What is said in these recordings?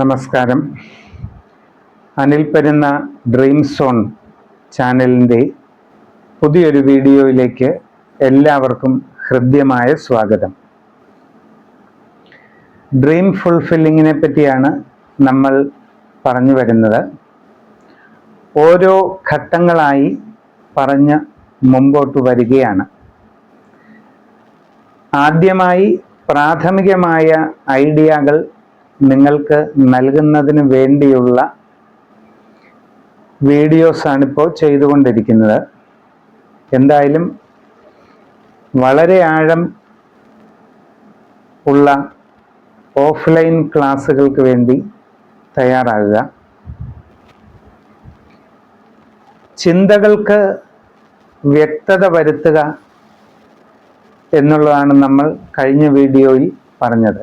നമസ്കാരം. Anil പരുന്ന dream zone ചാനലിന്റെ പുതിയൊരു വീഡിയോയിലേക്ക് എല്ലാവർക്കും ഹൃദ്യമായ സ്വാഗതം. ഡ്രീം ഫുൾഫില്ലിങ്ങിനെ പറ്റിയാണ് നമ്മൾ പറഞ്ഞു വരുന്നത്. ഓരോ ഘട്ടങ്ങളായി പറഞ്ഞ് മുമ്പോട്ട് വരികയാണ്. ആദ്യമായി പ്രാഥമികമായ ഐഡിയകൾ നിങ്ങൾക്ക് നൽകുന്നതിന് വേണ്ടിയുള്ള വീഡിയോസാണ് ഇപ്പോൾ ചെയ്തുകൊണ്ടിരിക്കുന്നത്. എന്തായാലും വളരെ ആഴം ഉള്ള ഓഫ്ലൈൻ ക്ലാസ്സുകൾക്ക് വേണ്ടി തയ്യാറാകുക. ചിന്തകൾക്ക് വ്യക്തത വരുത്തുക എന്നുള്ളതാണ് നമ്മൾ കഴിഞ്ഞ വീഡിയോയിൽ പറഞ്ഞത്.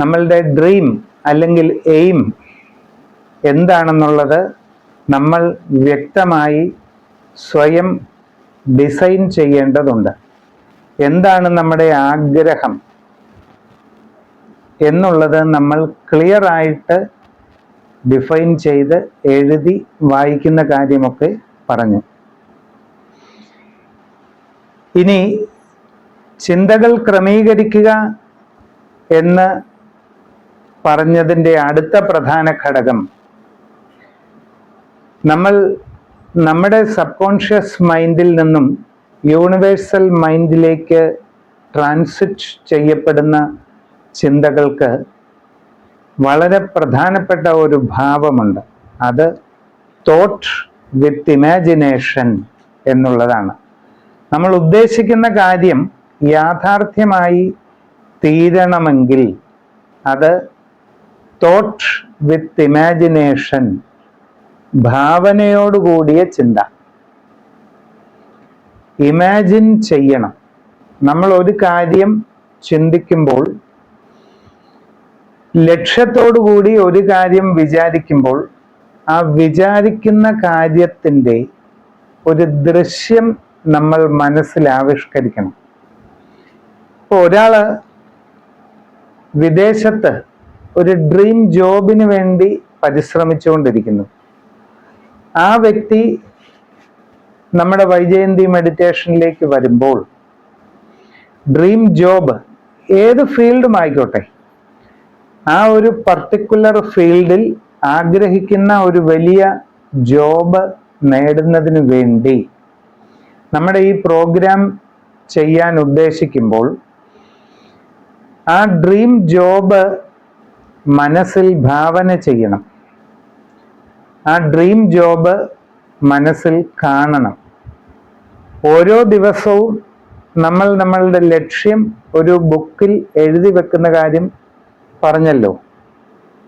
നമ്മളുടെ ഡ്രീം അല്ലെങ്കിൽ എയിം എന്താണെന്നുള്ളത് നമ്മൾ വ്യക്തമായി സ്വയം ഡിസൈൻ ചെയ്യേണ്ടതുണ്ട്. എന്താണ് നമ്മുടെ ആഗ്രഹം? എന്നുള്ളത് നമ്മൾ ക്ലിയർ ആയിട്ട് ഡിഫൈൻ ചെയ്ത് എഴുതി വായിക്കുന്ന കാര്യമൊക്കെ പറഞ്ഞു. ഇനി ചിന്തകൾ ക്രമീകരിക്കുക എന്ന് പറഞ്ഞതിന്റെ അടുത്ത പ്രധാന ഘടകം. നമ്മൾ നമ്മുടെ സബ് കോൺഷ്യസ് മൈൻഡിൽ നിന്നും യൂണിവേഴ്സൽ മൈൻഡിലേക്ക് ട്രാൻസിറ്റ് ചെയ്യപ്പെടുന്ന ചിന്തകൾക്ക് വളരെ പ്രധാനപ്പെട്ട ഒരു ഭാവമുണ്ട്. അത് തോട്ട് വിത്ത് ഇമാജിനേഷൻ എന്നുള്ളതാണ്. നമ്മൾ ഉദ്ദേശിക്കുന്ന കാര്യം യാഥാർത്ഥ്യമായി തീരണമെങ്കിൽ അത് തോട്ട് വിത്ത് ഇമാജിനേഷൻ ഭാവനയോടുകൂടിയ ചിന്ത ഇമാജിൻ ചെയ്യണം നമ്മൾ ഒരു കാര്യം ചിന്തിക്കുമ്പോൾ ലക്ഷ്യത്തോടുകൂടി ഒരു കാര്യം വിചാരിക്കുമ്പോൾ ആ വിചാരിക്കുന്ന കാര്യത്തിന്റെ ഒരു ദൃശ്യം നമ്മൾ മനസ്സിൽ ആവിഷ്കരിക്കണം ഒരാൾ വിദേശത്ത് ഒരു ഡ്രീം ജോബിന് വേണ്ടി പരിശ്രമിച്ചുകൊണ്ടിരിക്കുന്നു. ആ വ്യക്തി നമ്മുടെ വൈജയന്തി മെഡിറ്റേഷനിലേക്ക് വരുമ്പോൾ ഡ്രീം ജോബ് ഏത് ഫീൽഡും ആയിക്കോട്ടെ. ആ ഒരു പർട്ടിക്കുലർ ഫീൽഡിൽ ആഗ്രഹിക്കുന്ന ഒരു വലിയ ജോബ് നേടുന്നതിന് വേണ്ടി നമ്മുടെ ഈ പ്രോഗ്രാം ചെയ്യാൻ ഉദ്ദേശിക്കുമ്പോൾ ആ ഡ്രീം ജോബ് മനസ്സിൽ ഭാവന ചെയ്യണം. ആ ഡ്രീം ജോബ് മനസ്സിൽ കാണണം. ഓരോ ദിവസവും നമ്മൾ നമ്മളുടെ ലക്ഷ്യം ഒരു ബുക്കിൽ എഴുതി വെക്കുന്ന കാര്യം പറഞ്ഞല്ലോ.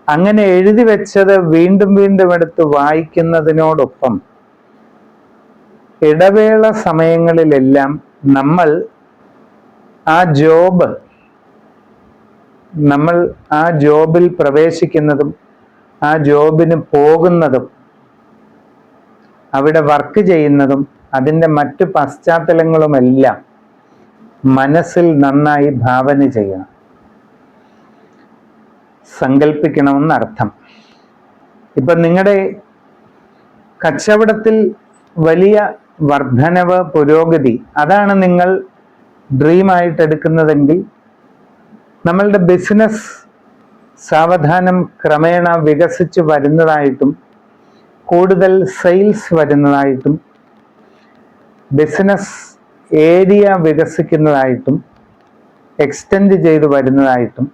അങ്ങനെ എഴുതി വെച്ചത് വീണ്ടും വീണ്ടും എടുത്ത് വായിക്കുന്നതിനോടൊപ്പം ഇടവേള സമയങ്ങളിലെല്ലാം നമ്മൾ ആ ജോബ് നമ്മൾ ആ ജോബിൽ പ്രവേശിക്കുന്നതും ആ ജോബിന് പോകുന്നതും അവിടെ വർക്ക് ചെയ്യുന്നതും അതിന്റെ മറ്റു പശ്ചാത്തലങ്ങളുമെല്ലാം മനസ്സിൽ നന്നായി ഭാവന ചെയ്യണം. സങ്കല്പിക്കണമെന്നർത്ഥം ഇപ്പം നിങ്ങളുടെ കച്ചവടത്തിൽ വലിയ വർധനവ് പുരോഗതി അതാണ് നിങ്ങൾ ഡ്രീമായിട്ട് എടുക്കുന്നതെങ്കിൽ നമ്മളുടെ ബിസിനസ് സാവധാനം ക്രമേണ വികസിച്ച് വരുന്നതായിട്ടും കൂടുതൽ സെയിൽസ് വരുന്നതായിട്ടും ബിസിനസ് ഏരിയ വികസിക്കുന്നതായിട്ടും എക്സ്റ്റെൻഡ് ചെയ്ത് വരുന്നതായിട്ടും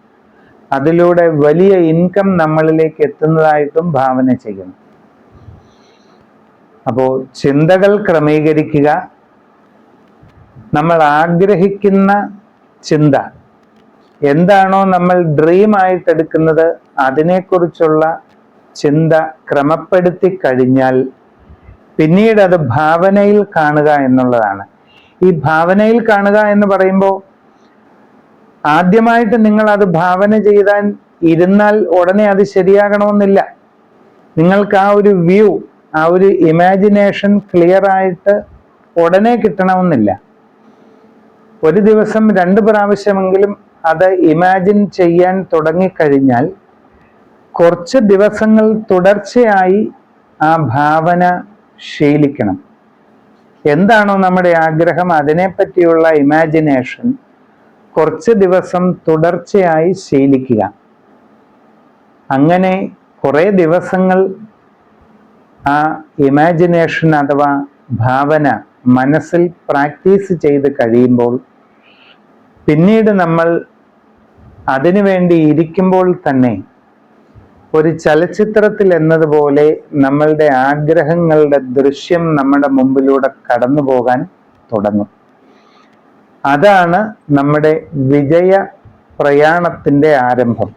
അതിലൂടെ വലിയ ഇൻകം നമ്മളിലേക്ക് എത്തുന്നതായിട്ടും ഭാവന ചെയ്യണം അപ്പോൾ ചിന്തകൾ ക്രമീകരിക്കുക നമ്മൾ ആഗ്രഹിക്കുന്ന ചിന്ത എന്താണോ നമ്മൾ ഡ്രീം ആയിട്ട് എടുക്കുന്നത് അതിനെക്കുറിച്ചുള്ള ചിന്ത ക്രമപ്പെടുത്തി കഴിഞ്ഞാൽ പിന്നീട് അത് ഭാവനയിൽ കാണുക എന്നുള്ളതാണ്. ഈ ഭാവനയിൽ കാണുക എന്ന് പറയുമ്പോൾ ആദ്യമായിട്ട് നിങ്ങൾ അത് ഭാവന ചെയ്താൽ ഇരുന്നാൽ ഉടനെ അത് ശരിയാകണമെന്നില്ല. നിങ്ങൾക്ക് ആ ഒരു വ്യൂ ആ ഒരു ഇമാജിനേഷൻ ക്ലിയർ ആയിട്ട് ഉടനെ കിട്ടണമെന്നില്ല. ഒരു ദിവസം രണ്ട് പ്രാവശ്യമെങ്കിലും അത് ഇമാജിൻ ചെയ്യാൻ തുടങ്ങിക്കഴിഞ്ഞാൽ കുറച്ച് ദിവസങ്ങൾ തുടർച്ചയായി ആ ഭാവന ശീലിക്കണം. എന്താണോ നമ്മുടെ ആഗ്രഹം അതിനെപ്പറ്റിയുള്ള ഇമാജിനേഷൻ കുറച്ച് ദിവസം തുടർച്ചയായി ശീലിക്കുക. അങ്ങനെ കുറേ ദിവസങ്ങൾ ആ ഇമാജിനേഷൻ അഥവാ ഭാവന മനസ്സിൽ പ്രാക്ടീസ് ചെയ്ത് കഴിയുമ്പോൾ പിന്നീട് നമ്മൾ അതിനു വേണ്ടി ഇരിക്കുമ്പോൾ തന്നെ ഒരു ചലച്ചിത്രത്തിൽ എന്നതുപോലെ നമ്മളുടെ ആഗ്രഹങ്ങളുടെ ദൃശ്യം നമ്മുടെ മുമ്പിലൂടെ കടന്നു പോകാൻ തുടങ്ങും. അതാണ് നമ്മുടെ വിജയ പ്രയാണത്തിന്റെ ആരംഭം.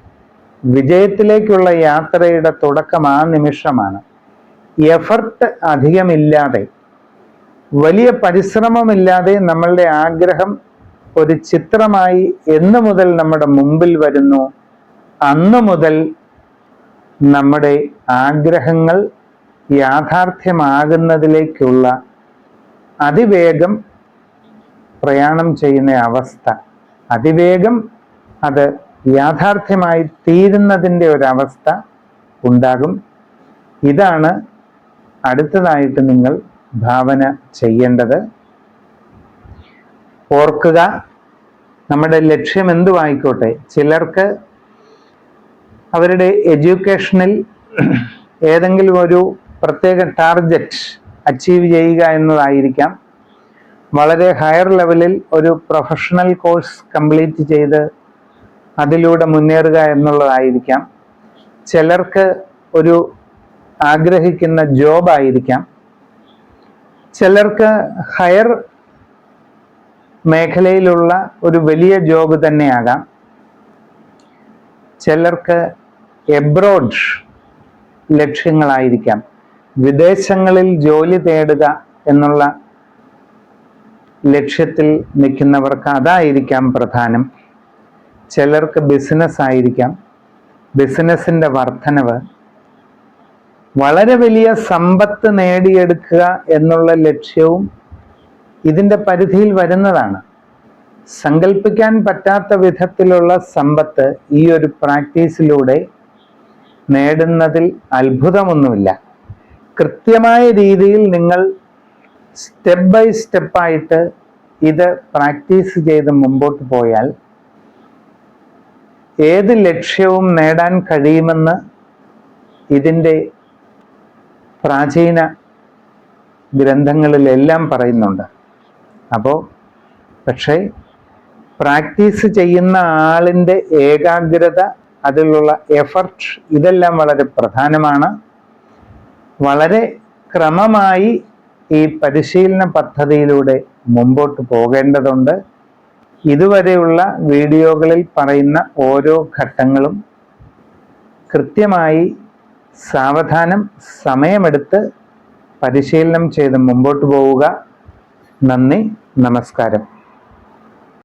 വിജയത്തിലേക്കുള്ള യാത്രയുടെ തുടക്കം ആ നിമിഷമാണ്. എഫർട്ട് അധികമില്ലാതെ വലിയ പരിശ്രമമില്ലാതെ നമ്മളുടെ ആഗ്രഹം ഒരു ചിത്രമായി എന്ന് മുതൽ നമ്മുടെ മുമ്പിൽ വരുന്നു. അന്നു മുതൽ നമ്മുടെ ആഗ്രഹങ്ങൾ യാഥാർത്ഥ്യമാകുന്നതിലേക്കുള്ള അതിവേഗം പ്രയാണം ചെയ്യുന്ന അവസ്ഥ. അതിവേഗം അത് യാഥാർത്ഥ്യമായി തീരുന്നതിന്റെ ഒരവസ്ഥ ഉണ്ടാകും. ഇതാണ് അടുത്തതായിട്ട് നിങ്ങൾ ഭാവന ചെയ്യേണ്ടത്. ഓർക്കുക. നമ്മുടെ ലക്ഷ്യം എന്തുമായിക്കോട്ടെ ചിലർക്ക് അവരുടെ എഡ്യൂക്കേഷനിൽ ഏതെങ്കിലും ഒരു പ്രത്യേക ടാർഗറ്റ് അച്ചീവ് ചെയ്യുക എന്നതായിരിക്കാം. വളരെ ഹയർ ലെവലിൽ ഒരു പ്രൊഫഷണൽ കോഴ്സ് കംപ്ലീറ്റ് ചെയ്ത് അതിലൂടെ മുന്നേറുക എന്നുള്ളതായിരിക്കാം. ചിലർക്ക് ഒരു ആഗ്രഹിക്കുന്ന ജോബായിരിക്കാം. ചിലർക്ക് ഹയർ മേഖലയിലുള്ള ഒരു വലിയ ജോബ് തന്നെയാകാം. ചിലർക്ക് എബ്രോഡ് ലക്ഷ്യങ്ങളായിരിക്കാം. വിദേശങ്ങളിൽ ജോലി തേടുക എന്നുള്ള ലക്ഷ്യത്തിൽ നിൽക്കുന്നവർക്ക് അതായിരിക്കാം പ്രധാനം. ചിലർക്ക് ബിസിനസ് ആയിരിക്കാം. ബിസിനസിന്റെ വർധനവ്. വളരെ വലിയ സമ്പത്ത് നേടിയെടുക്കുക എന്നുള്ള ലക്ഷ്യവും ഇതിന്റെ പരിധിയിൽ വരുന്നതാണ്. സങ്കല്പിക്കാൻ പറ്റാത്ത വിധത്തിലുള്ള സമ്പത്ത് ഈ ഒരു പ്രാക്ടീസിലൂടെ നേടുന്നതിൽ അത്ഭുതമൊന്നുമില്ല. കൃത്യമായ രീതിയിൽ നിങ്ങൾ സ്റ്റെപ്പ് ബൈ സ്റ്റെപ്പായിട്ട് ഇത് പ്രാക്ടീസ് ചെയ്ത് മുമ്പോട്ട് പോയാൽ ഏത് ലക്ഷ്യവും നേടാൻ കഴിയുമെന്ന് ഇതിന്റെ പ്രാചീന ഗ്രന്ഥങ്ങളിലെല്ലാം പറയുന്നുണ്ട്. അപ്പോൾ പക്ഷേ പ്രാക്ടീസ് ചെയ്യുന്ന ആളിന്റെ ഏകാഗ്രത അതിലുള്ള എഫർട്ട് ഇതെല്ലാം വളരെ പ്രധാനമാണ്. വളരെ ക്രമമായി ഈ പരിശീലന പദ്ധതിയിലൂടെ മുമ്പോട്ട് പോകേണ്ടതുണ്ട്. ഇതുവരെയുള്ള വീഡിയോകളിൽ പറയുന്ന ഓരോ ഘട്ടങ്ങളും കൃത്യമായി സാവധാനം സമയമെടുത്ത് പരിശീലനം ചെയ്ത് മുമ്പോട്ട് പോവുക. നന്ദി നമസ്കാരം.